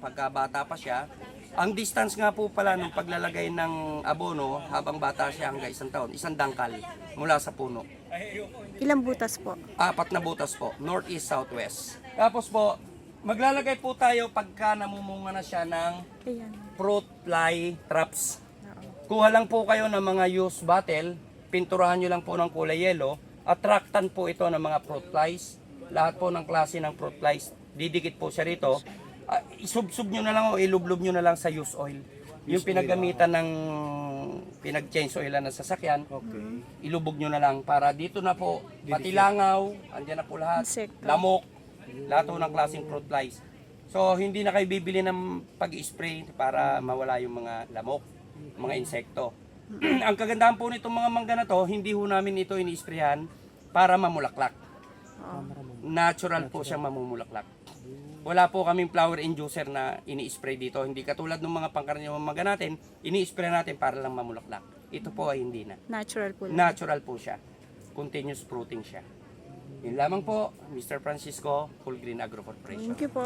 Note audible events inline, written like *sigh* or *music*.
pagka bata pa siya. Ang distance nga po pala ng paglalagay ng abono habang bata siya hanggang isang taon, isang dangkal mula sa puno. Ilang butas po? Apat na butas po, north, east, southwest. Tapos po, maglalagay po tayo pagka namumunga na siya ng fruit fly traps. Kuha lang po kayo ng mga used bottle, pinturahan nyo lang po ng kulay yellow, attractan po ito ng mga fruit flies. Lahat po ng klase ng fruit flies, didikit po siya rito. Ah, isubsub nyo na lang o ilublob nyo na lang sa used oil. Yung pinagamitan ng pinag-change oil ng sasakyan, Okay. ilubog nyo na lang para dito na po, pati langaw, andyan na po lahat, Insekto. lamok, lahat po ng klaseng fruit flies. So, hindi na kayo bibili ng pag-spray para mawala yung mga lamok, mga insekto. *clears throat* Ang kagandahan po nitong mga mangga na to, hindi ho namin ito ini-sprayhan para mamulaklak. Natural po siyang mamumulaklak. Wala po kaming flower inducer na ini-spray dito. Hindi katulad ng mga pangkaraniwang mangga natin, ini-spray natin para lang mamulaklak. Ito po ay hindi na. Natural po. lang. Natural po siya. Continuous fruiting siya. Yun lamang po, Mr. Francisco, Full Green Agro Corporation. Thank you po.